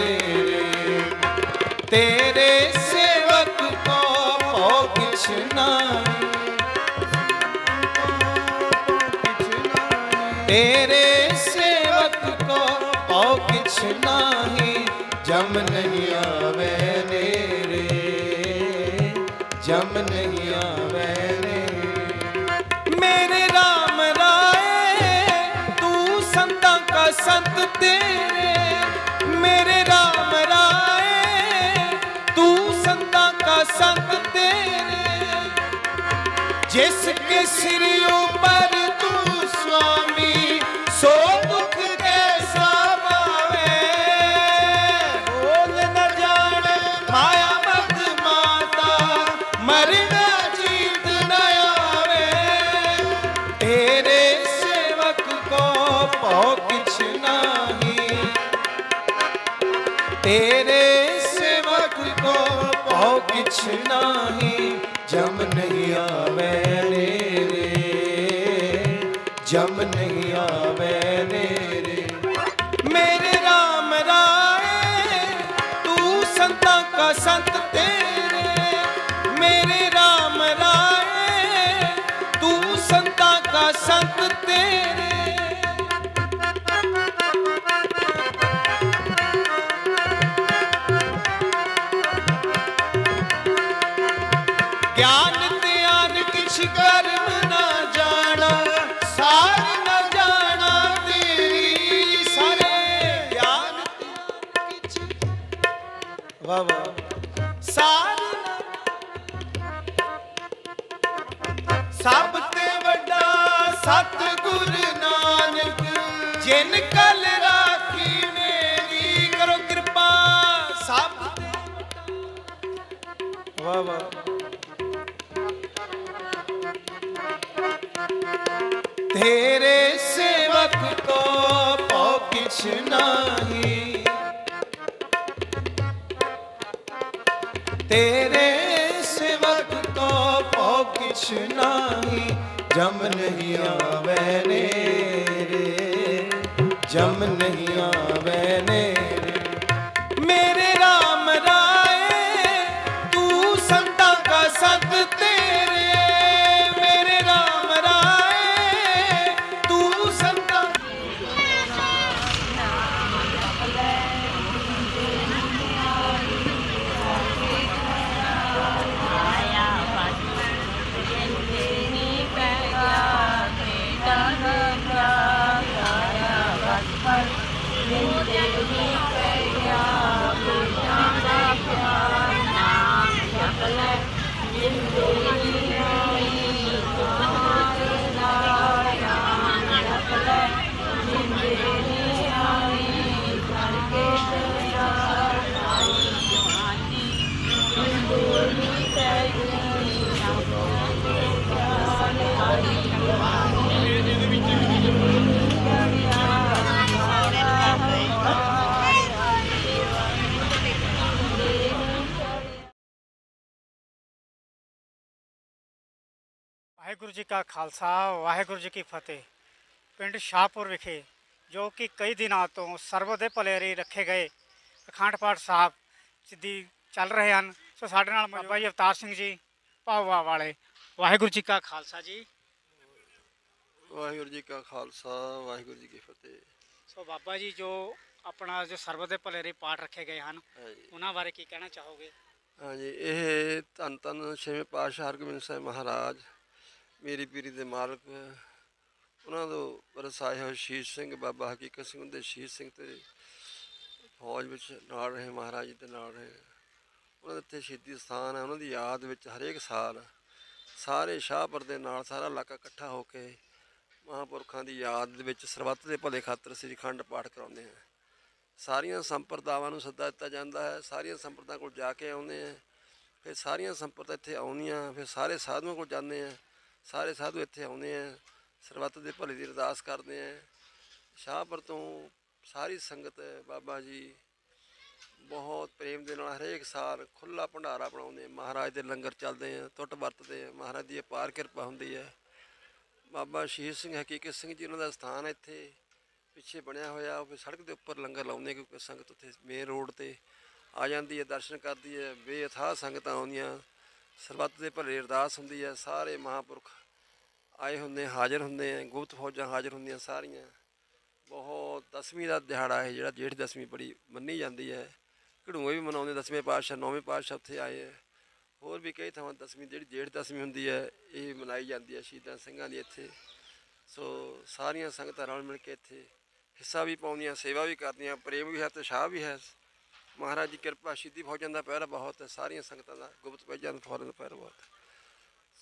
ਤੇਰੇ ਤੇਰੇ ਸੇਵਕ ਕੋ ਭੋ ਕਿਛ ਤੇਰੇ ਸੇਵਕ ਕੋ ਭੋ ਕਿਛ ਨਾਹੀ ਜਮ ਨਹੀਂ ਆਵੇ ਨੇਰੇ, ਜਮ ਨਹੀਂ ਆਵੇ ਮੇਰੇ RAM ਰਾਏ, ਤੂੰ ਸੰਤਾਂ ਕਾ ਸੰਤ ਤੇ city of ਵਾਹ ਵਾਹ। ਤੇਰੇ ਸੇਵਕ ਕੋ ਪਉ ਕਿਛ ਨਾਹੀ। ਤੇਰੇ ਸੇਵਕ ਕੋ ਪਉ ਕਿਛ ਨਾਹੀ। ਜਮ ਨਹੀਂ ਆਵੇ ਨੇ ਜਮ ਨਹੀਂ ਆਵੇ ਜੀ ਕਾ ਖਾਲਸਾ ਵਾਹਿਗੁਰੂ ਜੀ ਕੀ ਫਤਿਹ। ਪਿੰਡ ਸ਼ਾਹਪੁਰ ਵਿਖੇ ਜੋ ਕਿ ਕਈ ਦਿਨਾਂ ਤੋਂ ਸਰਬ ਦੇ ਭਲੇ ਲਈ ਰੱਖੇ ਗਏ ਅਖੰਡ ਪਾਠ ਸਾਹਿਬ ਸਿੱਧੀ ਚੱਲ ਰਹੇ ਹਨ। ਸੋ ਸਾਡੇ ਨਾਲ ਬਾਬਾ ਜੀ ਅਵਤਾਰ ਸਿੰਘ ਜੀ ਭਾਵਾ ਵਾਲੇ। ਵਾਹਿਗੁਰੂ ਜੀ ਕਾ ਖਾਲਸਾ ਜੀ। ਵਾਹਿਗੁਰੂ ਜੀ ਕਾ ਖਾਲਸਾ ਵਾਹਿਗੁਰੂ ਜੀ ਕੀ ਫਤਿਹ। ਸੋ ਬਾਬਾ ਜੀ ਜੋ ਆਪਣਾ ਜੋ ਸਰਬ ਦੇ ਭਲੇ ਲਈ ਪਾਠ ਰੱਖੇ ਗਏ ਹਨ ਉਹਨਾਂ ਬਾਰੇ ਕੀ ਕਹਿਣਾ ਚਾਹੋਗੇ? ਹਾਂਜੀ ਇਹ ਧੰਨ ਧੰਨ ਛੇਵੇਂ ਪਾਤਸ਼ਾਹ ਹਰਗੋਬਿੰਦ ਸਾਹਿਬ ਮਹਾਰਾਜ ਮੇਰੀ ਪੀਰੀ ਦੇ ਮਾਲਕ, ਉਹਨਾਂ ਤੋਂ ਵਰਸਾਏ ਹੋਏ ਸ਼ੀਸ਼ ਸਿੰਘ, ਬਾਬਾ ਹਕੀਕਤ ਸਿੰਘ ਦੇ ਸ਼ੀਸ਼ ਸਿੰਘ ਤੇ ਫੌਜ ਵਿੱਚ ਨਾਲ ਰਹੇ, ਮਹਾਰਾਜ ਜੀ ਦੇ ਨਾਲ ਰਹੇ। ਉਹਨਾਂ ਦੇ ਇੱਥੇ ਸ਼ਹੀਦੀ ਸਥਾਨ ਹੈ, ਉਹਨਾਂ ਦੀ ਯਾਦ ਵਿੱਚ ਹਰੇਕ ਸਾਲ ਸਾਰੇ ਸ਼ਾਹਪੁਰ ਦੇ ਨਾਲ ਸਾਰਾ ਇਲਾਕਾ ਇਕੱਠਾ ਹੋ ਕੇ ਮਹਾਂਪੁਰਖਾਂ ਦੀ ਯਾਦ ਦੇ ਵਿੱਚ ਸਰਬੱਤ ਦੇ ਭਲੇ ਖਾਤਰ ਸ੍ਰੀ ਖੰਡ ਪਾਠ ਕਰਾਉਂਦੇ ਹਾਂ ਸਾਰੀਆਂ ਸੰਪਰਦਾਵਾਂ ਨੂੰ ਸੱਦਾ ਦਿੱਤਾ ਜਾਂਦਾ ਹੈ, ਸਾਰੀਆਂ ਸੰਪਰਦਾ ਕੋਲ ਜਾ ਕੇ ਆਉਂਦੇ ਆ, ਫਿਰ ਸਾਰੀਆਂ ਸੰਪਰਦਾ ਇੱਥੇ ਆਉਂਦੀਆਂ, ਫਿਰ ਸਾਰੇ ਸਾਧੂਆਂ ਕੋਲ ਜਾਂਦੇ ਆ। ਸਾਰੇ ਸਾਧੂ ਇੱਥੇ ਆਉਂਦੇ ਆ, ਸਰਬੱਤ ਦੇ ਭਲੇ ਦੀ ਅਰਦਾਸ ਕਰਦੇ ਆ। ਸ਼ਾਹਪੁਰ ਤੋਂ ਸਾਰੀ ਸੰਗਤ ਬਾਬਾ ਜੀ ਬਹੁਤ ਪ੍ਰੇਮ ਦੇ ਨਾਲ ਹਰੇਕ ਸਾਲ ਖੁੱਲਾ ਭੰਡਾਰਾ ਬਣਾਉਂਦੇ ਮਹਾਰਾਜ ਦੇ ਲੰਗਰ ਚੱਲਦੇ ਆ ਟੁੱਟ ਵਰਤਦੇ ਆ, ਮਹਾਰਾਜ ਦੀ ਅਪਾਰ ਕਿਰਪਾ ਹੁੰਦੀ ਹੈ ਬਾਬਾ ਸ਼ਹੀਦ ਸਿੰਘ ਹਕੀਕਤ ਸਿੰਘ ਜੀ ਉਹਨਾਂ ਦਾ ਸਥਾਨ ਇੱਥੇ, ਪਿੱਛੇ ਬਣਿਆ ਹੋਇਆ। ਉਹ ਸੜਕ ਦੇ ਉੱਪਰ ਲੰਗਰ ਲਾਉਂਦੇ ਕਿਉਂਕਿ ਸੰਗਤ ਉੱਥੇ ਮੇਨ ਰੋਡ ਤੇ ਆ ਜਾਂਦੀ ਹੈ ਦਰਸ਼ਨ ਕਰਦੀ ਹੈ ਬੇਅਥਾਹ ਸੰਗਤਾਂ ਆਉਂਦੀਆਂ। ਸਰਬੱਤ ਦੇ ਭਲੇ ਅਰਦਾਸ ਹੁੰਦੀ ਹੈ, ਸਾਰੇ ਮਹਾਂਪੁਰਖ ਆਏ ਹੁੰਦੇ, ਹਾਜ਼ਰ ਹੁੰਦੇ ਆ ਗੁਪਤ ਫੌਜਾਂ ਹਾਜ਼ਰ ਹੁੰਦੀਆਂ ਸਾਰੀਆਂ। ਬਹੁਤ ਦਸਵੀਂ ਦਾ ਦਿਹਾੜਾ ਹੈ ਜਿਹੜਾ ਜੇਠ ਦਸਵੀਂ ਬੜੀ ਮੰਨੀ ਜਾਂਦੀ ਹੈ। ਘੜੂਏ ਵੀ ਮਨਾਉਂਦੇ, ਦਸਵੇਂ ਪਾਤਸ਼ਾਹ, ਨੌਵੇਂ ਪਾਤਸ਼ਾਹ ਉੱਥੇ ਆਏ ਹੈ। ਹੋਰ ਵੀ ਕਈ ਥਾਵਾਂ ਦਸਵੀਂ ਜਿਹੜੀ ਜੇਠ ਦਸਵੀਂ ਹੁੰਦੀ ਹੈ, ਇਹ ਮਨਾਈ ਜਾਂਦੀ ਹੈ ਸ਼ਹੀਦਾਂ ਸਿੰਘਾਂ ਦੀ ਇੱਥੇ। ਸੋ ਸਾਰੀਆਂ ਸੰਗਤਾਂ ਰਲ ਮਿਲ ਕੇ ਇੱਥੇ ਹਿੱਸਾ ਵੀ ਪਾਉਂਦੀਆਂ, ਸੇਵਾ ਵੀ ਕਰਦੀਆਂ, ਪ੍ਰੇਮ ਵੀ ਹੈ ਤੇ ਸ਼ਾਹ ਵੀ ਹੈ। ਮਹਾਰਾਜ ਦੀ ਕਿਰਪਾ, ਸ਼ਹੀਦੀ ਫੌਜਾਂ ਦਾ ਪਹਿਰਾ ਬਹੁਤ ਹੈ, ਸਾਰੀਆਂ ਸੰਗਤਾਂ ਦਾ, ਗੁਪਤ ਫੌਜਾਂ ਦਾ ਫੌਰਨ ਦਾ ਪਹਿਰਾ ਬਹੁਤ ਹੈ।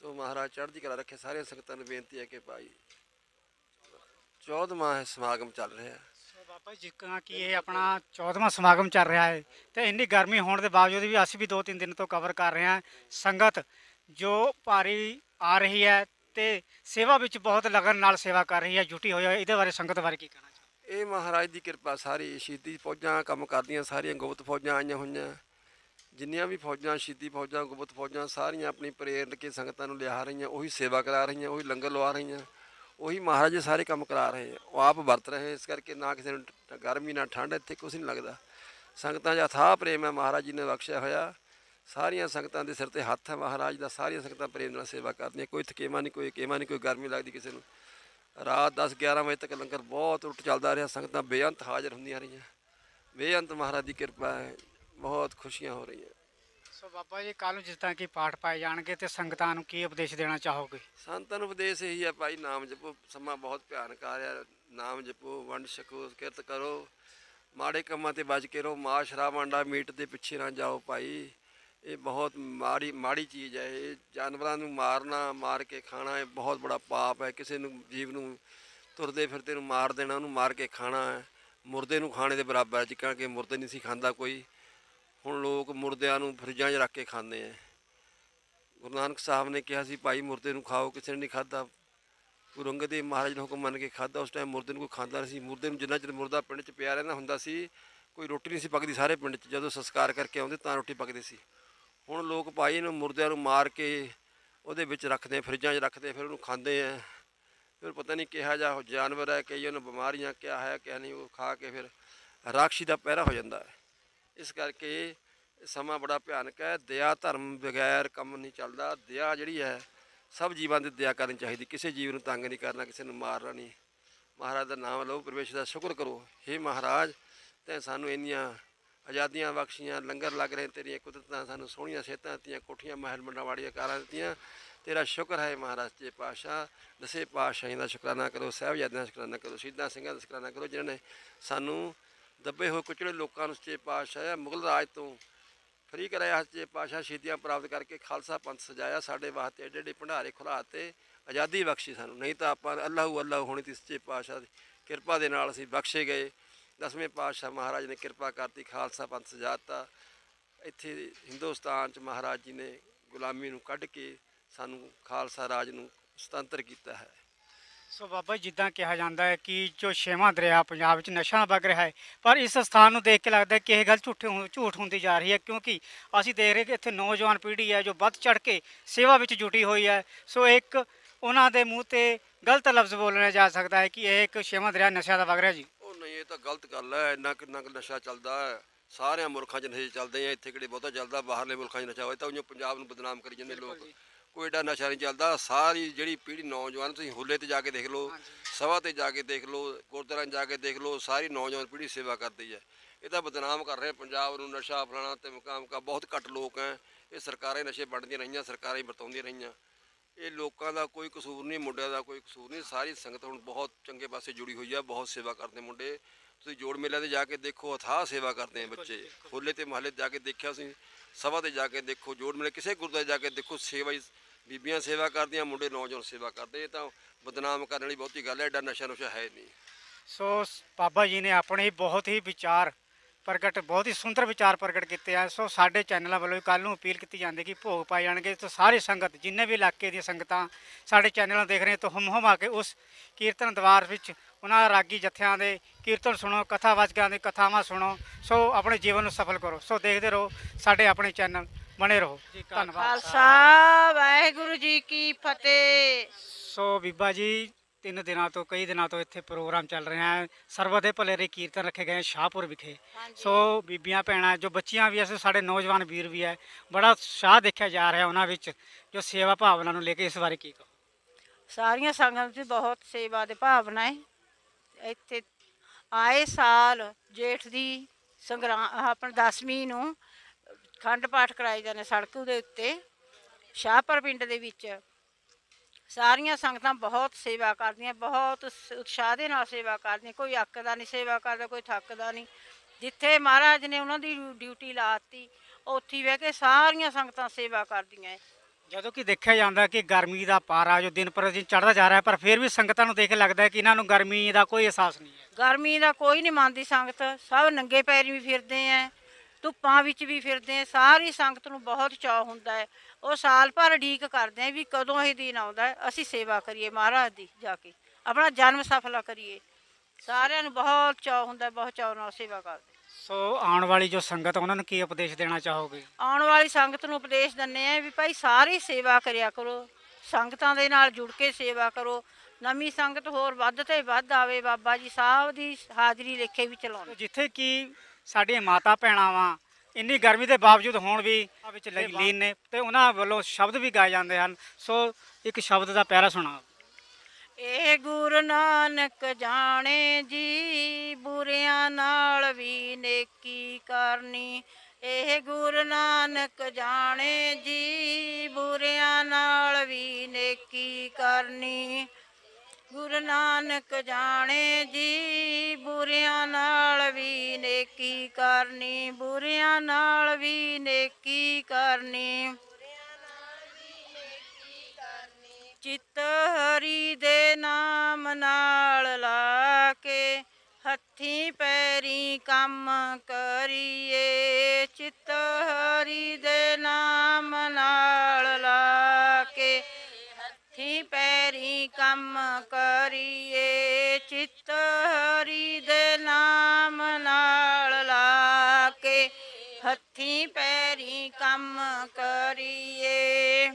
ਸੋ ਮਹਾਰਾਜ ਚੜ੍ਹਦੀ ਕਲਾ ਰੱਖੇ, ਸਾਰੀਆਂ ਸੰਗਤਾਂ ਨੂੰ ਬੇਨਤੀ ਹੈ ਕਿ ਭਾਈ 14ਵਾਂ ਹੈ ਸਮਾਗਮ ਚੱਲ ਰਿਹਾ ਹੈ। ਸੋ ਬਾਬਾ ਜੀ ਜਿੱਕਾਂ ਕਿ ਇਹ ਆਪਣਾ 14ਵਾਂ ਸਮਾਗਮ ਚੱਲ ਰਿਹਾ ਹੈ ਤੇ ਇੰਨੀ ਗਰਮੀ ਹੋਣ ਦੇ ਬਾਵਜੂਦ ਵੀ ਅਸੀਂ ਵੀ 2-3 ਦਿਨ ਤੋਂ ਕਵਰ ਕਰ ਰਹੇ ਹਾਂ ਸੰਗਤ ਜੋ ਭਾਰੀ ਆ ਰਹੀ ਹੈ ਤੇ ਸੇਵਾ ਵਿੱਚ ਬਹੁਤ ਲਗਨ ਨਾਲ ਸੇਵਾ ਕਰ ਰਹੀ ਹੈ, ਜੁਟੀ ਹੋਈ ਹੈ, ਇਹਦੇ ਬਾਰੇ ਸੰਗਤ ਬਾਰੇ ਕੀ ਕਹਿਣਾ ਚਾਹੁੰਦੇ ਇਹ ਮਹਾਰਾਜ ਦੀ ਕਿਰਪਾ, ਸਾਰੀ ਸ਼ਹੀਦੀ ਫੌਜਾਂ ਕੰਮ ਕਰਦੀਆਂ, ਸਾਰੀਆਂ ਗੁਪਤ ਫੌਜਾਂ ਆਈਆਂ ਹੋਈਆਂ। ਜਿੰਨੀਆਂ ਵੀ ਫੌਜਾਂ, ਸ਼ਹੀਦੀ ਫੌਜਾਂ, ਗੁਪਤ ਫੌਜਾਂ, ਸਾਰੀਆਂ ਆਪਣੀ ਪ੍ਰੇਰਨ ਕੇ ਸੰਗਤਾਂ ਨੂੰ ਲਿਆ ਰਹੀਆਂ, ਉਹੀ ਸੇਵਾ ਕਰਾ ਰਹੀਆਂ, ਉਹੀ ਲੰਗਰ ਲਵਾ ਰਹੀਆਂ, ਉਹੀ ਮਹਾਰਾਜ ਜੀ ਸਾਰੇ ਕੰਮ ਕਰਾ ਰਹੇ ਆ। ਉਹ ਆਪ ਵਰਤ ਰਹੇ ਇਸ ਕਰਕੇ ਨਾ ਕਿਸੇ ਨੂੰ ਗਰਮੀ, ਨਾ ਠੰਡ, ਇੱਥੇ ਕੁਝ ਨਹੀਂ ਲੱਗਦਾ। ਸੰਗਤਾਂ 'ਚ ਅਥਾਹ ਪ੍ਰੇਮ ਹੈ, ਮਹਾਰਾਜ ਜੀ ਨੇ ਬਖਸ਼ਿਆ ਹੋਇਆ। ਸਾਰੀਆਂ ਸੰਗਤਾਂ ਦੇ ਸਿਰ ਤੇ ਹੱਥ ਹੈ, ਮਹਾਰਾਜ ਦਾ ਸਾਰੀਆਂ ਸੰਗਤਾਂ ਪ੍ਰੇਮ ਨਾਲ ਸੇਵਾ ਕਰਦੀਆਂ, ਕੋਈ ਥਕੇਮਾ ਨਹੀਂ, ਕੋਈ ਕੇਮਾ ਨਹੀਂ, ਕੋਈ ਗਰਮੀ ਲੱਗਦੀ ਕਿਸੇ ਨੂੰ। ਰਾਤ 10 11 ਵਜੇ ਤੱਕ ਲੰਗਰ ਬਹੁਤ ਉੱਟ ਚੱਲਦਾ ਰਿਹਾ ਸੰਗਤਾਂ ਬੇਅੰਤ ਹਾਜ਼ਰ ਹੁੰਦੀਆਂ ਰਹੀਆਂ। ਬੇਅੰਤ ਮਹਾਰਾਜ ਦੀ ਕਿਰਪਾ ਹੈ ਬਹੁਤ ਖੁਸ਼ੀਆਂ ਹੋ ਰਹੀਆਂ। ਸੋ ਬਾਬਾ ਜੀ ਕੱਲ ਨੂੰ ਜਿਸ ਤਰ੍ਹਾਂ ਕਿ ਪਾਠ ਪਾਏ ਜਾਣਗੇ ਤੇ ਸੰਗਤਾਂ ਨੂੰ ਕੀ ਉਪਦੇਸ਼ ਦੇਣਾ ਚਾਹੋਗੇ? ਸੰਤਾਂ ਨੂੰ ਉਪਦੇਸ਼ ਇਹੀ ਹੈ ਭਾਈ ਨਾਮ ਜਪੋ ਸਮਾਂ ਬਹੁਤ ਭਿਆਨਕ ਆ ਰਿਹਾ ਨਾਮ ਜਪੋ ਵੰਡ ਛਕੋ ਕਿਰਤ ਕਰੋ। ਮਾੜੇ ਕੰਮਾਂ ਤੇ ਬਚ ਕੇ ਰਹੋ। ਮਾਂ ਸ਼ਰਾਬ ਅੰਡਾ ਮੀਟ ਦੇ ਪਿੱਛੇ ਨਾ ਜਾਓ ਭਾਈ। ਇਹ ਬਹੁਤ ਮਾੜੀ ਮਾੜੀ ਚੀਜ਼ ਹੈ। ਇਹ ਜਾਨਵਰਾਂ ਨੂੰ ਮਾਰਨਾ, ਮਾਰ ਕੇ ਖਾਣਾ ਇਹ ਬਹੁਤ ਬੜਾ ਪਾਪ ਹੈ। ਕਿਸੇ ਨੂੰ ਜੀਵ ਨੂੰ ਤੁਰਦੇ ਫਿਰਦੇ ਨੂੰ ਮਾਰ ਦੇਣਾ, ਉਹਨੂੰ ਮਾਰ ਕੇ ਖਾਣਾ ਹੈ। ਮੁਰਦੇ ਨੂੰ ਖਾਣੇ ਦੇ ਬਰਾਬਰ ਹੈ। ਜਿੱਕਾ ਕਿ ਮੁਰਦੇ ਨਹੀਂ ਸੀ ਖਾਂਦਾ ਕੋਈ। ਹੁਣ ਲੋਕ ਮੁਰਦਿਆਂ ਨੂੰ ਫਰਿੱਜਾਂ 'ਚ ਰੱਖ ਕੇ ਖਾਂਦੇ ਆ ਗੁਰੂ ਨਾਨਕ ਸਾਹਿਬ ਨੇ ਕਿਹਾ ਸੀ, ਭਾਈ, ਮੁਰਦੇ ਨੂੰ ਖਾਓ। ਕਿਸੇ ਨੇ ਨਹੀਂ ਖਾਦਾ ਗੁਰੂ ਅੰਗਦ ਦੇਵ ਮਹਾਰਾਜ ਨੇ ਹੁਕਮ ਮੰਨ ਕੇ ਖਾਦਾ ਉਸ ਟਾਈਮ ਮੁਰਦੇ ਨੂੰ ਕੋਈ ਖਾਂਦਾ ਨਹੀਂ ਸੀ। ਮੁਰਦੇ ਨੂੰ ਜਿੰਨਾ ਚਿਰ ਮੁਰਦਾ ਪਿੰਡ 'ਚ ਪਿਆ ਰਹਿੰਦਾ ਹੁੰਦਾ ਸੀ, ਕੋਈ ਰੋਟੀ ਨਹੀਂ ਸੀ ਪੱਕਦੀ। ਸਾਰੇ ਪਿੰਡ 'ਚ ਜਦੋਂ ਸੰਸਕਾਰ ਕਰਕੇ ਆਉਂਦੇ ਤਾਂ ਰੋਟੀ ਪੱਕਦੀ ਸੀ। ਹੁਣ ਲੋਕ ਭਾਈ ਇਹਨੂੰ ਮੁਰਦਿਆਂ ਨੂੰ ਮਾਰ ਕੇ ਉਹਦੇ ਵਿੱਚ ਰੱਖਦੇ ਫਰਿੱਜਾਂ 'ਚ ਰੱਖਦੇ ਫਿਰ ਉਹਨੂੰ ਖਾਂਦੇ ਆ। ਫਿਰ ਪਤਾ ਨਹੀਂ ਕਿਹਾ ਜਾ ਉਹ ਜਾਨਵਰ ਹੈ, ਕਈ ਉਹਨੂੰ ਬਿਮਾਰੀਆਂ, ਕਿਆ ਹੈ, ਕਿਆ ਨਹੀਂ, ਉਹ ਖਾ ਕੇ ਫਿਰ ਰਾਖਸ਼ੀ ਦਾ ਪਹਿਰਾ ਹੋ ਜਾਂਦਾ ਹੈ। ਇਸ ਕਰਕੇ ਸਮਾਂ ਬੜਾ ਭਿਆਨਕ ਹੈ। ਦਇਆ ਧਰਮ ਬਗੈਰ ਕੰਮ ਨਹੀਂ ਚੱਲਦਾ। ਦਇਆ ਜਿਹੜੀ ਹੈ, ਸਭ ਜੀਵਾਂ ਦੀ ਦਇਆ ਕਰਨੀ ਚਾਹੀਦੀ। ਕਿਸੇ ਜੀਵ ਨੂੰ ਤੰਗ ਨਹੀਂ ਕਰਨਾ, ਕਿਸੇ ਨੂੰ ਮਾਰਨਾ ਨਹੀਂ। ਮਹਾਰਾਜ ਦਾ ਨਾਮ ਲਓ, ਪਰਮੇਸ਼ਰ ਦਾ ਸ਼ੁਕਰ ਕਰੋ। हे ਮਹਾਰਾਜ, ਤੈਂ ਸਾਨੂੰ ਇੰਨੀਆਂ ਆਜ਼ਾਦੀਆਂ ਬਖਸ਼ੀਆਂ, ਲੰਗਰ ਲੱਗ ਰਹੇ ਤੇਰੀਆਂ ਕੁਦਰਤਾਂ, ਸਾਨੂੰ ਸੋਹਣੀਆਂ ਸਿਹਤਾਂ ਦਿੱਤੀਆਂ, ਕੋਠੀਆਂ, ਮਹਿਲ ਮੰਡਾਵਾੜੀਆਂ ਕਾਰਾਂ ਦਿੱਤੀਆਂ। ਤੇਰਾ ਸ਼ੁਕਰ ਹੈ ਮਹਾਰਾਜ ਜੀ ਪਾਤਸ਼ਾਹ ਦਸੇ ਪਾਤਸ਼ਾਹੀਆਂ ਦਾ ਸ਼ੁਕਰਾਨਾ ਕਰੋ, ਸਾਹਿਬਜ਼ਾਦਿਆਂ ਦਾ ਸ਼ੁਕਰਾਨਾ ਕਰੋ, ਸ਼ਹੀਦਾਂ ਸਿੰਘਾਂ ਦਾ ਸ਼ੁਕਰਾਨਾ ਕਰੋ, ਜਿਨ੍ਹਾਂ ਨੇ ਸਾਨੂੰ ਦੱਬੇ ਹੋਏ ਕੁਚਲੇ ਲੋਕਾਂ ਨੂੰ ਸੱਚੇ ਪਾਤਸ਼ਾਹ ਮੁਗਲ ਰਾਜ ਤੋਂ ਫਰੀ ਕਰਾਇਆ, ਸੱਚੇ ਪਾਤਸ਼ਾਹ ਸ਼ਹੀਦੀਆਂ ਪ੍ਰਾਪਤ ਕਰਕੇ ਖਾਲਸਾ ਪੰਥ ਸਜਾਇਆ, ਸਾਡੇ ਵਾਸਤੇ ਏਡੇ ਏਡੇ ਭੰਡਾਰੇ ਖੁਲਾਤੇ ਆਜ਼ਾਦੀ ਬਖਸ਼ੀ ਸਾਨੂੰ। ਨਹੀਂ ਤਾਂ ਆਪਾਂ ਅੱਲਾਹੂ ਅੱਲਾਹ ਹੋਣੀ ਤੀ ਸੱਚੇ ਪਾਤਸ਼ਾਹ ਦੀ ਕਿਰਪਾ ਦੇ ਨਾਲ ਅਸੀਂ ਬਖਸ਼ੇ ਗਏ। ਦਸਵੇਂ ਪਾਤਸ਼ਾਹ ਮਹਾਰਾਜ ਨੇ ਕਿਰਪਾ ਕਰਤੀ, ਖਾਲਸਾ ਪੰਥ ਸਜਾਤਾ। ਇੱਥੇ ਹਿੰਦੁਸਤਾਨ ਚ ਮਹਾਰਾਜ ਜੀ ਨੇ ਗੁਲਾਮੀ ਨੂੰ ਕੱਢ ਕੇ ਸਾਨੂੰ ਖਾਲਸਾ ਰਾਜ ਨੂੰ ਸੁਤੰਤਰ ਕੀਤਾ ਹੈ। ਸੋ ਬਾਬਾ ਜੀ, ਜਿੱਦਾਂ ਕਿਹਾ ਜਾਂਦਾ ਹੈ ਕਿ ਜੋ ਛੇਵਾਂ ਦਰਿਆ ਪੰਜਾਬ ਵਿੱਚ ਨਸ਼ਾ ਵਗ ਰਿਹਾ ਹੈ, ਪਰ ਇਸ ਸਥਾਨ ਨੂੰ ਦੇਖ ਕੇ ਲੱਗਦਾ ਹੈ ਕਿ ਇਹ ਗੱਲ ਝੂਠੇ ਹੋ- ਝੂਠ ਹੁੰਦੀ ਜਾ ਰਹੀ ਹੈ, ਕਿਉਂਕਿ ਅਸੀਂ ਦੇਖ ਰਹੇ ਕਿ ਇੱਥੇ ਨੌਜਵਾਨ ਪੀੜ੍ਹੀ ਹੈ ਜੋ ਵੱਧ ਚੜ ਕੇ ਸੇਵਾ ਵਿੱਚ ਜੁਟੀ ਹੋਈ ਹੈ। ਸੋ ਇੱਕ ਉਹਨਾਂ ਦੇ ਮੂੰਹ ਤੇ ਗਲਤ ਲਫ਼ਜ਼ ਬੋਲਣਾ ਜਾ ਸਕਦਾ ਹੈ ਕਿ ਇਹ ਇੱਕ ਛੇਵਾਂ ਦਰਿਆ ਨਸ਼ਾ ਦਾ ਵਗ ਰਿਹਾ ਜੀ। ਇਹ ਤਾਂ ਗਲਤ ਗੱਲ ਹੈ ਇੰਨਾ ਕਿੰਨਾ ਕੁ ਨਸ਼ਾ ਚੱਲਦਾ ਹੈ। ਸਾਰਿਆਂ ਮੁਲਕਾਂ 'ਚ ਨਸ਼ੇ ਚੱਲਦੇ ਆ ਇੱਥੇ ਕਿਹੜੇ ਬਹੁਤਾ ਚੱਲਦਾ ਬਾਹਰਲੇ ਮੁਲਕਾਂ 'ਚ ਨਸ਼ਾ ਹੋਇਆ ਤਾਂ ਉਹ ਪੰਜਾਬ ਨੂੰ ਬਦਨਾਮ ਕਰੀ ਜਾਂਦੇ ਲੋਕ। ਕੋਈ ਏਡਾ ਨਸ਼ਾ ਨਹੀਂ ਚੱਲਦਾ ਸਾਰੀ ਜਿਹੜੀ ਪੀੜ੍ਹੀ ਨੌਜਵਾਨ ਤੁਸੀਂ ਹੁੱਲੇ ਤੇ ਜਾ ਕੇ ਦੇਖ ਲਓ ਸਭਾ ਤੇ ਜਾ ਕੇ ਦੇਖ ਲਓ ਗੁਰਦੁਆਰਿਆਂ ਜਾ ਕੇ ਦੇਖ ਲਓ ਸਾਰੀ ਨੌਜਵਾਨ ਪੀੜ੍ਹੀ ਸੇਵਾ ਕਰਦੀ ਹੈ। ਇਹ ਤਾਂ ਬਦਨਾਮ ਕਰ ਰਹੇ ਪੰਜਾਬ ਨੂੰ ਨਸ਼ਾ ਫਲਾਣਾ ਤੇ ਮੁਕਾਮ ਕਾ ਬਹੁਤ ਘੱਟ ਲੋਕ ਹੈ। ਇਹ ਸਰਕਾਰਾਂ ਨਸ਼ੇ ਵੰਡਦੀਆਂ ਰਹੀਆਂ ਸਰਕਾਰਾਂ ਹੀ ਵਰਤਾਉਂਦੀਆਂ ਰਹੀਆਂ। ਇਹ ਲੋਕਾਂ ਦਾ ਕੋਈ ਕਸੂਰ ਨਹੀਂ ਮੁੰਡਿਆਂ ਦਾ ਕੋਈ ਕਸੂਰ ਨਹੀਂ। ਸਾਰੀ ਸੰਗਤ ਹੁਣ ਬਹੁਤ ਚੰਗੇ ਪਾਸੇ ਜੁੜੀ ਹੋਈ ਆ ਬਹੁਤ ਸੇਵਾ ਕਰਦੇ ਮੁੰਡੇ। ਤੁਸੀਂ ਜੋੜ ਮੇਲਿਆਂ ਤੇ ਜਾ ਕੇ ਦੇਖੋ ਅਥਾਹ ਸੇਵਾ ਕਰਦੇ ਆ ਬੱਚੇ। ਹੋਲੇ ਤੇ ਮਹੱਲੇ ਜਾ ਕੇ ਦੇਖਿਆ ਸੀ ਸਭਾ ਤੇ ਜਾ ਕੇ ਦੇਖੋ ਜੋੜ ਮੇਲੇ ਕਿਸੇ ਗੁਰਦੁਆਰੇ ਜਾ ਕੇ ਦੇਖੋ ਸੇਵਾ ਹੀ ਬੀਬੀਆਂ ਸੇਵਾ ਕਰਦੀਆਂ ਮੁੰਡੇ ਨੌਜਵਾਨ ਸੇਵਾ ਕਰਦੇ। ਇਹ ਤਾਂ ਬਦਨਾਮ ਕਰਨ ਵਾਲੀ ਬਹੁਤੀ ਗੱਲ ਹੈ ਐਡਾ ਨਸ਼ਾ ਨੁਸ਼ਾ ਹੈ ਨਹੀਂ। ਸੋ ਸ- ਬਾਬਾ ਜੀ ਨੇ ਆਪਣੇ ਹੀ ਬਹੁਤ ਹੀ ਵਿਚਾਰ ਪ੍ਰਗਟ ਬਹੁਤ ਹੀ ਸੁੰਦਰ ਵਿਚਾਰ ਪ੍ਰਗਟ ਕੀਤੇ ਆ। ਸੋ ਸਾਡੇ ਚੈਨਲਾਂ ਵੱਲੋਂ ਕੱਲ ਨੂੰ ਅਪੀਲ ਕੀਤੀ ਜਾਂਦੀ ਕਿ ਭੋਗ ਪਾਏ ਜਾਣਗੇ। ਤਾਂ ਸਾਰੀ ਸੰਗਤ ਜਿੰਨੇ ਵੀ ਇਲਾਕੇ ਦੀਆਂ ਸੰਗਤਾਂ ਸਾਡੇ ਚੈਨਲਾਂ ਦੇਖ ਰਹੇ ਤਾਂ ਹਮ ਹਮ ਆ ਕੇ ਉਸ ਕੀਰਤਨ ਦਵਾਰ ਵਿੱਚ ਉਹਨਾਂ ਰਾਗੀ ਜਥਿਆਂ ਦੇ ਕੀਰਤਨ ਸੁਣੋ ਕਥਾਵਾਚਕਾਂ ਦੀ ਕਥਾਵਾਂ ਸੁਣੋ। ਸੋ ਆਪਣੇ ਜੀਵਨ ਨੂੰ ਸਫਲ ਕਰੋ। ਸੋ ਦੇਖਦੇ ਰਹੋ ਸਾਡੇ ਆਪਣੇ ਚੈਨਲ ਬਣੇ ਰਹੋ। ਧੰਨਵਾਦ। ਖਾਲਸਾ ਵਾਹਿਗੁਰੂ ਜੀ ਕੀ ਫਤਿਹ। ਸੋ ਬੀਬਾ ਜੀ ਤਿੰਨ ਦਿਨਾਂ ਤੋਂ ਕਈ ਦਿਨਾਂ ਤੋਂ ਇੱਥੇ ਪ੍ਰੋਗਰਾਮ ਚੱਲ ਰਿਹਾ ਹੈ। ਸਰਬਤ ਦੇ ਭਲੇ ਦੇ ਕੀਰਤਨ ਰੱਖੇ ਗਏ ਸ਼ਾਹਪੁਰ ਵਿਖੇ। ਸੋ ਬੀਬੀਆਂ ਭੈਣਾਂ ਜੋ ਬੱਚੀਆਂ ਵੀ ਐ ਸੋ ਸਾਡੇ ਨੌਜਵਾਨ ਵੀਰ ਵੀ ਹੈ ਬੜਾ ਉਤਸ਼ਾਹ ਦੇਖਿਆ ਜਾ ਰਿਹਾ ਉਹਨਾਂ ਵਿੱਚ ਜੋ ਸੇਵਾ ਭਾਵਨਾ ਨੂੰ ਲੈ ਕੇ ਇਸ ਬਾਰੇ ਕੀ ਕਹੋ? ਸਾਰੀਆਂ ਸੰਗਤ ਦੀ ਬਹੁਤ ਸੇਵਾ ਦੇ ਭਾਵਨਾ ਹੈ। ਇੱਥੇ ਆਏ ਸਾਲ ਜੇਠ ਦੀ ਸੰਗਰਾਮ ਆਪਣ ਦਸਵੀਂ ਨੂੰ ਖੰਡ ਪਾਠ ਕਰਾਏ ਜਾਂਦੇ ਸੜਕ ਦੇ ਉੱਤੇ ਸ਼ਾਹਪੁਰ ਪਿੰਡ ਦੇ ਵਿੱਚ। ਸਾਰੀਆਂ ਸੰਗਤਾਂ ਬਹੁਤ ਸੇਵਾ ਕਰਦੀਆਂ ਬਹੁਤ ਉਤਸ਼ਾਹ ਦੇ ਨਾਲ ਸੇਵਾ ਕਰਦੀਆਂ ਕੋਈ ਅੱਕਦਾ ਨਹੀਂ ਸੇਵਾ ਕਰਦਾ ਕੋਈ ਥੱਕਦਾ ਨਹੀਂ। ਜਿੱਥੇ ਮਹਾਰਾਜ ਨੇ ਉਹਨਾਂ ਦੀ ਡਿਊਟੀ ਲਾਤੀ ਉੱਥੇ ਬਹਿ ਕੇ ਸਾਰੀਆਂ ਸੰਗਤਾਂ ਸੇਵਾ ਕਰਦੀਆਂ ਹੈ ਜਦੋਂ ਕਿ ਦੇਖਿਆ ਜਾਂਦਾ ਕਿ ਗਰਮੀ ਦਾ ਪਾਰਾ ਜੋ ਦਿਨ ਪਰ ਦਿਨ ਚੜਦਾ ਜਾ ਰਿਹਾ ਪਰ ਫਿਰ ਵੀ ਸੰਗਤਾਂ ਨੂੰ ਦੇਖ ਕੇ ਲੱਗਦਾ ਹੈ ਕਿ ਇਹਨਾਂ ਨੂੰ ਗਰਮੀ ਦਾ ਕੋਈ ਅਹਿਸਾਸ ਨਹੀਂ ਹੈ। ਗਰਮੀ ਦਾ ਕੋਈ ਨਹੀਂ ਮੰਨਦੀ ਸੰਗਤ ਸਭ ਨੰਗੇ ਪੈਰੀ ਵੀ ਫਿਰਦੇ ਐ। ਧੁੱਪਾਂ ਵਿੱਚ ਵੀ ਫਿਰਦੇ ਐ ਸਾਰੀ ਸੰਗਤ ਨੂੰ ਬਹੁਤ ਚਾਅ ਹੁੰਦਾ ਹੈ। ਉਹ ਸਾਲ ਭਰ ਢੀਕ ਕਰਦੇ ਆ ਵੀ ਕਦੋਂ ਇਹ ਦਿਨ ਆਉਂਦਾ ਅਸੀਂ ਸੇਵਾ ਕਰੀਏ ਮਹਾਰਾਜ ਦੀ ਜਾ ਕੇ ਆਪਣਾ ਜਨਮ ਸਫਲਾ ਕਰੀਏ। ਸਾਰਿਆਂ ਨੂੰ ਬਹੁਤ ਚਾਅ ਹੁੰਦਾ ਬਹੁਤ ਚਾਅ ਨਾਲ ਸੇਵਾ ਕਰਦੇ। ਸੋ ਆਉਣ ਵਾਲੀ ਜੋ ਸੰਗਤ ਉਹਨਾਂ ਨੂੰ ਕੀ ਉਪਦੇਸ਼ ਦੇਣਾ ਚਾਹੋਗੇ? ਆਉਣ ਵਾਲੀ ਸੰਗਤ ਨੂੰ ਉਪਦੇਸ਼ ਦਿੰਨੇ ਆ ਵੀ ਭਾਈ ਸਾਰੀ ਸੇਵਾ ਕਰਿਆ ਕਰੋ ਸੰਗਤਾਂ ਦੇ ਨਾਲ ਜੁੜ ਕੇ ਸੇਵਾ ਕਰੋ। ਨਵੀਂ ਸੰਗਤ ਹੋਰ ਵੱਧ ਤੇ ਵੱਧ ਆਵੇ ਬਾਬਾ ਜੀ ਸਾਹਿਬ ਦੀ ਹਾਜ਼ਰੀ ਲੇਖੇ ਵੀ ਚਲਾਉਣ ਜਿੱਥੇ ਕਿ ਸਾਡੀਆਂ ਮਾਤਾ ਭੈਣਾਂ ਵਾਂ ਇੰਨੀ ਗਰਮੀ ਦੇ ਬਾਵਜੂਦ ਹੁਣ ਵੀ ਵਿੱਚ ਲੀਨ ਨੇ ਤੇ ਉਹਨਾਂ ਵੱਲੋਂ ਸ਼ਬਦ ਵੀ ਗਾਏ ਜਾਂਦੇ ਹਨ। ਸੋ ਇੱਕ ਸ਼ਬਦ ਦਾ ਪਿਆਰਾ ਸੁਣਾ ਇਹ ਗੁਰੂ ਨਾਨਕ ਜਾਣੇ ਜੀ ਬੁਰਿਆਂ ਨਾਲ ਵੀ ਨੇਕੀ ਕਰਨੀ। ਇਹ ਗੁਰੂ ਨਾਨਕ ਜਾਣੇ ਜੀ ਬੁਰਿਆਂ ਨਾਲ ਵੀ ਨੇਕੀ ਕਰਨੀ। ਗੁਰੂ ਨਾਨਕ ਜਾਣੇ ਜੀ, ਬੁਰਿਆਂ ਨਾਲ ਵੀ ਨੇਕੀ ਕਰਨੀ, ਬੁਰਿਆਂ ਨਾਲ ਵੀ ਨੇਕੀ ਕਰਨੀ। ਚਿੱਤ ਹਰੀ ਦੇ ਨਾਮ ਨਾਲ ਲਾ ਕੇ ਹੱਥੀਂ ਪੈਰੀ ਕੰਮ ਕਰੀਏ। ਚਿੱਤ ਹਰੀ ਦੇ ਨਾਮ ਨਾਲ ਲਾ ਕੇ ਪੈਰੀ ਕੰਮ ਕਰੀਏ, ਚਿੱਤ ਹਰੀ ਦੇ ਨਾਮ ਨਾਲ ਲਾ ਕੇ ਹੱਥੀਂ ਪੈਰੀ ਕੰਮ ਕਰੀਏ।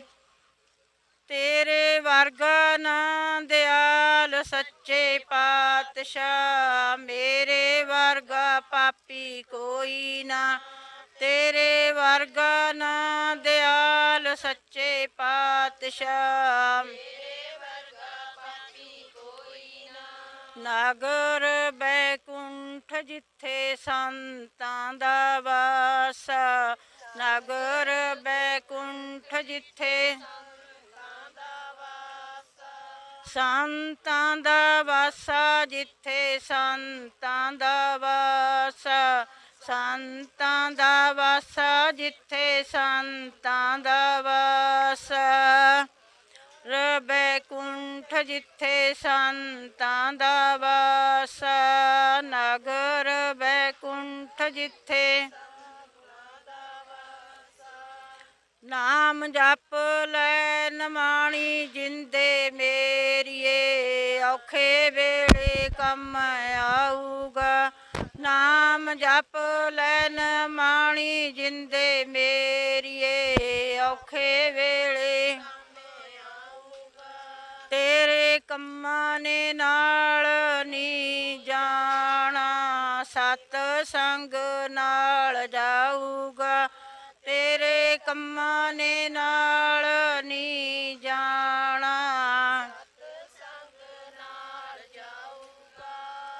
ਤੇਰੇ ਵਰਗਾ ਨਾ ਦਿਆਲ ਸੱਚੇ ਪਾਤਸ਼ਾਹ, ਮੇਰੇ ਵਰਗਾ ਪਾਪੀ ਕੋਈ ਨਾ। ਤੇਰੇ ਵਰਗਾ ਨਾ ਦਿਆਲ ਸੱਚੇ ਪਾਤਸ਼ਾਹ ਨਗਰ ਬੈਕੁੰਠ ਜਿੱਥੇ ਸੰਤਾਂ ਦਾ ਵਾਸ ਨਗਰ ਬੈਕੁੰਠ ਜਿੱਥੇ ਸੰਤਾਂ ਦਾ ਵਾਸਾ ਜਿੱਥੇ ਸੰਤਾਂ ਦਾ ਵਾਸਾ ਸੰਤਾਂ ਦਾ ਵਾਸਾ ਜਿੱਥੇ ਸੰਤਾਂ ਦਾ ਵਾਸਾ ਰਬੇ ਕੁੰਠ ਜਿੱਥੇ ਸੰਤਾਂ ਦਾ ਵਾਸਾ ਨਗਰ ਬੈਕੁੰਠ ਜਿੱਥੇ ਨਾਮ ਜਪ ਲੈ ਨਮਾਣੀ ਜਿੰਦੇ ਮੇਰੀਏ, ਔਖੇ ਵੇਲੇ ਕੰਮ ਆਊਗਾ। ਨਾਮ ਜਪ ਲੈ ਨਮਾਣੀ ਜਿੰਦੇ ਮੇਰੀਏ, ਔਖੇ ਵੇਲੇ ਤੇਰੇ ਕੰਮਾਂ ਨੇ ਨਾਲ ਨੀ ਜਾਣਾ। ਸਤ ਸੰਗ ਨਾਲ ਜਾਊਗਾ। ਤੇਰੇ ਕੰਮਾਂ ਨੇ ਨਾਲ ਨੀ ਜਾਣਾ।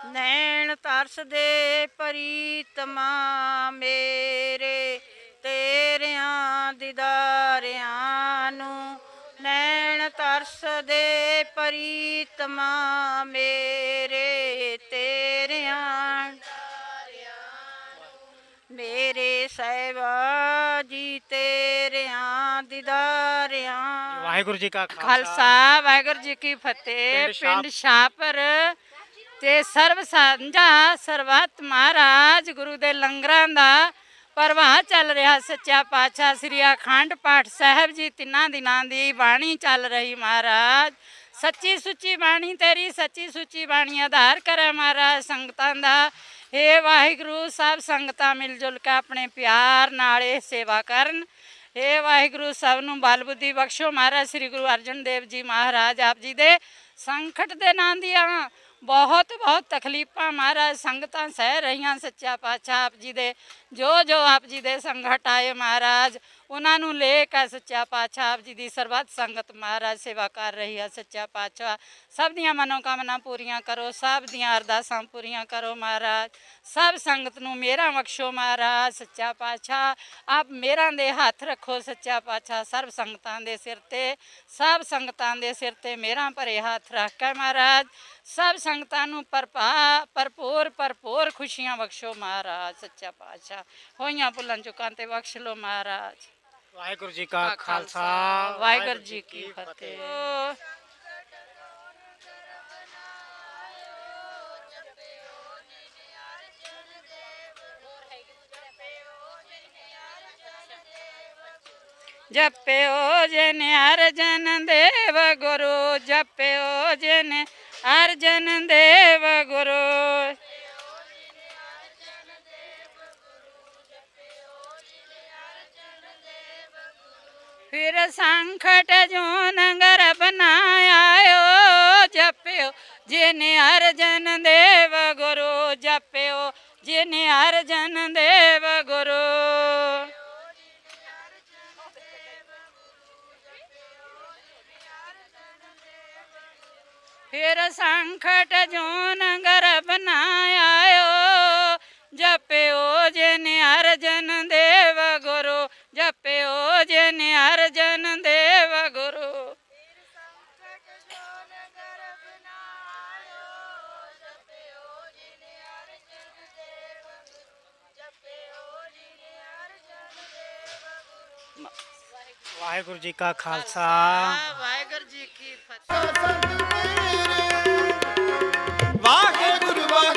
ਨੈਣ ਤਰਸ ਦੇ ਪ੍ਰੀਤਮਾ ਮੇਰੇ, ਤੇਰਿਆਂ ਦਿਦਾਰਿਆਂ ਨੂੰ ਦੇ ਪ੍ਰੀਤਮਾ ਮੇਰੇ ਤੇਰਿਆਂ ਮੇਰੇ ਸਹਿਬਾ ਜੀ ਤੇਰਿਆਂ ਦਿਦਾਰਿਆਂ ਵਾਹਿਗੁਰੂ ਜੀ ਕਾ ਖਾਲਸਾ ਵਾਹਿਗੁਰੂ ਜੀ ਕੀ ਫਤਿਹ। ਪਿੰਡ ਸ਼ਾਹ- ਪਿੰਡ ਸ਼ਾਹਪੁਰ ਤੇ ਸਰਬ ਸਾਂਝਾ ਸਰਬੱਤ ਮਹਾਰਾਜ ਗੁਰੂ ਦੇ ਲੰਗਰਾਂ ਦਾ ਪ੍ਰਵਾਹ ਚੱਲ ਰਿਹਾ ਸੱਚਾ ਪਾਤਸ਼ਾਹ, ਸ੍ਰੀ ਅਖੰਡ ਪਾਠ ਸਾਹਿਬ ਜੀ, ਤਿੰਨਾਂ ਦਿਨਾਂ ਦੀ ਬਾਣੀ ਚੱਲ ਰਹੀ ਮਹਾਰਾਜ। ਸੱਚੀ ਸੁੱਚੀ ਬਾਣੀ ਤੇਰੀ, ਸੱਚੀ ਸੁੱਚੀ ਬਾਣੀ ਆਧਾਰ ਕਰੇ ਮਹਾਰਾਜ ਸੰਗਤਾਂ ਦਾ। ਏ ਵਾਹਿਗੁਰੂ, ਸਭ ਸੰਗਤਾਂ ਮਿਲ ਜੁਲ ਕੇ ਆਪਣੇ ਪਿਆਰ ਨਾਲ ਇਹ ਸੇਵਾ ਕਰਨ। ਏ ਵਾਹਿਗੁਰੂ, ਸਭ ਨੂੰ ਬਲ ਬੁੱਧੀ ਬਖਸ਼ੋ ਮਹਾਰਾਜ, ਸ੍ਰੀ ਗੁਰੂ ਅਰਜਨ ਦੇਵ ਜੀ ਮਹਾਰਾਜ ਆਪ ਜੀ ਦੇ ਸੰਕਟ ਦੇ ਨਾਂ ਦੀਆਂ। ਬਹੁਤ ਬਹੁਤ ਤਕਲੀਫਾਂ ਮਹਾਰਾਜ, ਸੰਗਤਾਂ ਸਹਿ ਰਹੀਆਂ ਸੱਚਾ ਪਾਤਸ਼ਾਹ ਆਪ ਜੀ ਦੇ। ਜੋ ਜੋ ਆਪ ਜੀ ਦੇ ਸੰਕਟ ਆਏ ਮਹਾਰਾਜ, ਉਹਨਾਂ ਨੂੰ ਲੈ ਕੇ ਸੱਚਾ ਪਾਤਸ਼ਾਹ ਆਪ ਜੀ ਦੀ ਸਰਬੱਤ ਸੰਗਤ ਮਹਾਰਾਜ ਸੇਵਾ ਕਰ ਰਹੀ ਹੈ ਸੱਚਾ ਪਾਤਸ਼ਾਹ। ਸਭ ਦੀਆਂ ਮਨੋਕਾਮਨਾ ਪੂਰੀਆਂ ਕਰੋ, ਸਭ ਦੀਆਂ ਅਰਦਾਸਾਂ ਪੂਰੀਆਂ ਕਰੋ ਮਹਾਰਾਜ। ਸਭ ਸੰਗਤ ਨੂੰ ਮੇਰਾ ਬਖਸ਼ੋ ਮਹਾਰਾਜ, ਸੱਚਾ ਪਾਤਸ਼ਾਹ। ਆਪ ਮੇਰਾ ਦੇ ਹੱਥ ਰੱਖੋ, ਸੱਚਾ ਪਾਤਸ਼ਾਹ। ਸਰਬ ਸੰਗਤਾਂ ਦੇ ਸਿਰ ਤੇ, ਸਭ ਸੰਗਤਾਂ ਦੇ ਸਿਰ ਤੇ ਮੇਰਾ ਭਰੇ ਹੱਥ ਰੱਖ ਕੇ ਮਹਾਰਾਜ। ਸਭ ਸੰਗਤਾਂ ਨੂੰ ਭਰਪਾ ਭਰਪੂਰ ਭਰਪੂਰ ਖੁਸ਼ੀਆਂ ਬਖਸ਼ੋ ਮਹਾਰਾਜ, ਸੱਚਾ ਪਾਤਸ਼ਾਹ। ਹੋਈਆਂ ਭੁੱਲਾਂ ਚੁੱਕਾਂ ਤੇ ਬਖਸ਼ ਲੋ ਮਹਾਰਾਜ। ਵਾਹਿਗੁਰੂ ਜੀ ਕਾ ਖਾਲਸਾ ਵਾਹਿਗੁਰੂ ਜੀ ਕੀ ਫਤਿਹ। ਜਪਿਓ ਜਿਨ ਅਰਜਨ ਦੇਵ ਗੁਰੂ ਜਪਿਓ ਜਿਨ ਅਰਜਨ ਦੇਵ ਗੁਰੂ। ਸੰਖਟ ਜੂਨ ਗਰਬ ਨਾ ਆਇਓ ਜਪਿਓ, ਜਿਨੇ ਹਰ ਜਨ ਦੇਵ ਗੁਰੂ ਜਪਿਓ, ਜਿਨੇ ਹਰ ਜਨ ਦੇਵ ਗੁਰੂ। ਫਿਰ ਸੰਖਟ ਜੂਨ ਗਰਬ ਨਾ ਆਇਓ ਜਪਿਓ, ਜਿਨੇ ਹਰ ਜਨ ਦੇਵ ਜਪਿਓ ਜਿਨ ਅਰਜਨ ਦੇਵ ਗੁਰੂ। ਵਾਹਿਗੁਰੂ ਜੀ ਕਾ ਖਾਲਸਾ। ਵਾਹਿਗੁਰੂ ਜੀ ਕੀ ਫਤਿਹ। ਵਾਹਿਗੁਰੂ ਵਾਹਿਗੁਰੂ